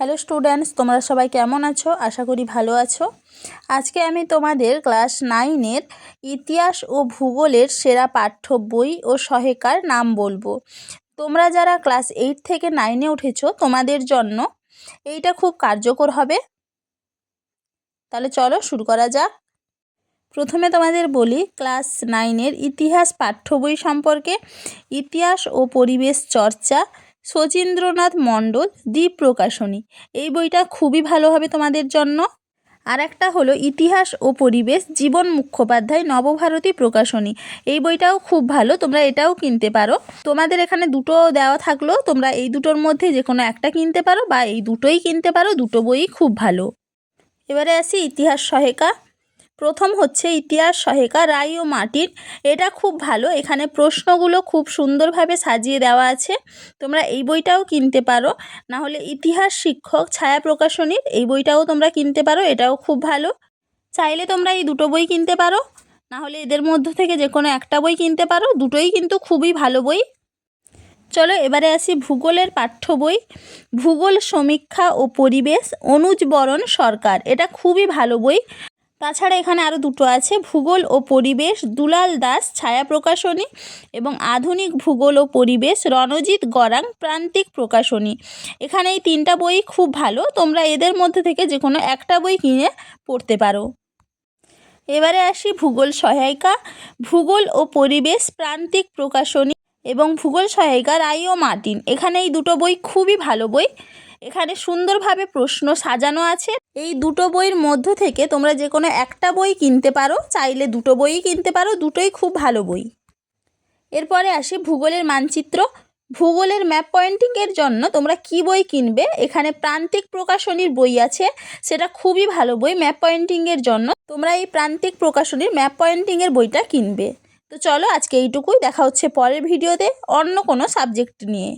Hello students তোমরা সবাই কেমন আছো? আশা করি ভালো আছো। আজকে আমি তোমাদের ক্লাস নাইনের ইতিহাস ও ভূগোলের সেরা পাঠ্য বই ও সহায়িকার নাম বলব। তোমরা যারা ক্লাস এইট থেকে নাইনে উঠেছো, তোমাদের জন্য এইটা খুব কার্যকর হবে। তাহলে চলো শুরু করা যাক। প্রথমে তোমাদের বলি ক্লাস নাইনের ইতিহাস পাঠ্য বই সম্পর্কে। ইতিহাস ও পরিবেশ চর্চা শচীন্দ্রনাথ মণ্ডল দ্বীপ প্রকাশনী এই বইটা খুবই ভালো হবে তোমাদের জন্য। আর একটা হলো ইতিহাস ও পরিবেশ, জীবন মুখোপাধ্যায়, নবভারতী প্রকাশনী। এই বইটাও খুব ভালো, তোমরা এটাও কিনতে পারো। তোমাদের এখানে দুটো দেওয়া থাকল, তোমরা এই দুটোর মধ্যে যে কোনো একটা কিনতে পারো বা এই দুটোই কিনতে পারো, দুটো বইই খুব ভালো। এবারে আসি ইতিহাস সহায়িকা। প্রথম হচ্ছে ইতিহাস সহায়িকা রাই ও মাটির এটা খুব ভালো। এখানে প্রশ্নগুলো খুব সুন্দরভাবে সাজিয়ে দেওয়া আছে। তোমরা এই বইটাও কিনতে পারো। না হলে ইতিহাস শিক্ষক, ছায়া প্রকাশনীর এই বইটাও তোমরা কিনতে পারো। এটাও খুব ভালো। চাইলে তোমরা এই দুটো বই কিনতে পারো। না হলে এদের মধ্য থেকে যে কোনো একটা বই কিনতে পারো। দুটোই কিন্তু খুবই ভালো বই। চলো এবারে আসি ভূগোলের পাঠ্য বই। ভূগোল সমীক্ষা ও পরিবেশ, অনুজ বরণ সরকার। এটা খুবই ভালো বই। তাছাড়া এখানে আরও দুটো আছে, ভূগোল ও পরিবেশ, দুলাল দাস ছায়া প্রকাশনী এবং আধুনিক ভূগোল ও পরিবেশ, রণজিৎ গরাং প্রান্তিক প্রকাশনী। এখানে এই তিনটা বই খুব ভালো, তোমরা এদের মধ্যে থেকে যে কোনো একটা বই কিনে পড়তে পারো। এবারে আসি ভূগোল সহায়িকা, ভূগোল ও পরিবেশ প্রান্তিক প্রকাশনী এবং ভূগোল সহায়িকা রাই ও মার্টিন। এখানে এই দুটো বই খুবই ভালো বই। এখানে সুন্দরভাবে প্রশ্ন সাজানো আছে। এই দুটো বইয়ের মধ্য থেকে তোমরা যে কোনো একটা বই কিনতে পারো, চাইলে দুটো বইই কিনতে পারো, দুটোই খুব ভালো বই। এরপরে আসি ভূগোলের মানচিত্র। ভূগোলের ম্যাপ পয়েন্টিংয়ের জন্য তোমরা কি বই কিনবে? এখানে প্রান্তিক প্রকাশনীর বই আছে, সেটা খুবই ভালো বই ম্যাপ পয়েন্টিংয়ের জন্য। তোমরা এই প্রান্তিক প্রকাশনীর ম্যাপ পয়েন্টিংয়ের বইটা কিনবে। তো চলো আজকে এইটুকুই, দেখা হচ্ছে পরের ভিডিওতে অন্য কোনো সাবজেক্ট নিয়ে।